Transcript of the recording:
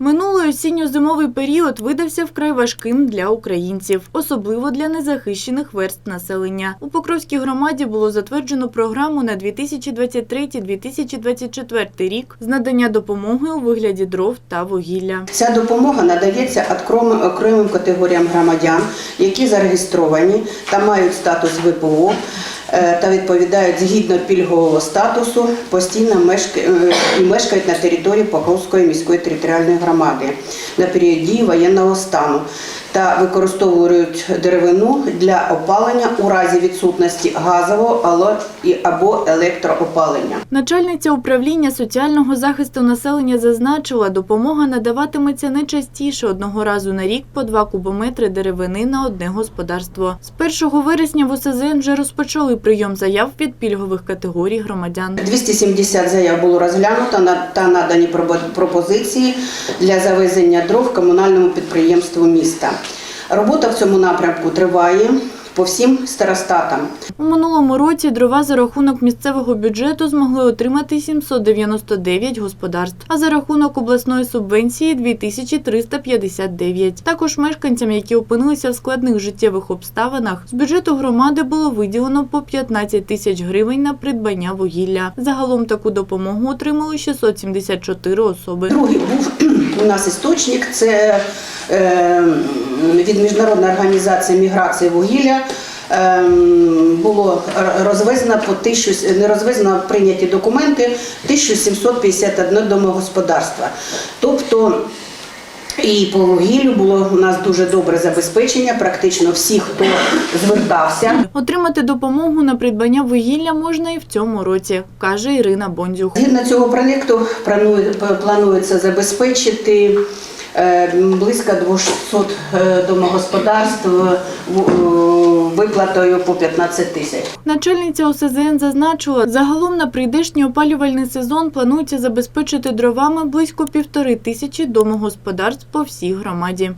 Минулий осінньо-зимовий період видався вкрай важким для українців, особливо для незахищених верств населення. У Покровській громаді було затверджено програму на 2023-2024 рік з надання допомоги у вигляді дров та вугілля. Ця допомога надається окрем- окремим категоріям громадян, які зареєстровані та мають статус ВПО та відповідають згідно пільгового статусу постійно е, і мешкають на території Покровської міської територіальної громади на період дії воєнного стану та використовують деревину для опалення у разі відсутності газового або електроопалення. Начальниця управління соціального захисту населення зазначила, допомога надаватиметься не частіше одного разу на рік по 2 кубометри деревини на одне господарство. З 1 вересня в ОСЗН вже розпочали прийом заяв від пільгових категорій громадян. 270 заяв було розглянуто та надані пропозиції для завезення дров комунальному підприємству міста. Робота в цьому напрямку триває по всім старостатам. У минулому році дрова за рахунок місцевого бюджету змогли отримати 799 господарств, а за рахунок обласної субвенції 2359. Також мешканцям, які опинилися в складних життєвих обставинах, з бюджету громади було виділено по 15 тисяч гривень на придбання вугілля. Загалом таку допомогу отримали 674 особи. Другий був у нас істочник, це від Міжнародної організації міграції вугілля. е, Було розвезено по тисячу, не розвезено, а прийняті документи 1751 домогосподарства. Тобто і по вугіллю було у нас дуже добре забезпечення. Практично всі, хто звертався, Отримати допомогу на придбання вугілля можна і в цьому році, каже Ірина Бондюк. Згідно цього проєкту планує- планується забезпечити близько 200 е, домогосподарств е, виплатою по 15 тисяч. Начальниця ОСЗН зазначила, загалом на прийдешній опалювальний сезон планується забезпечити дровами близько півтори тисячі домогосподарств по всій громаді.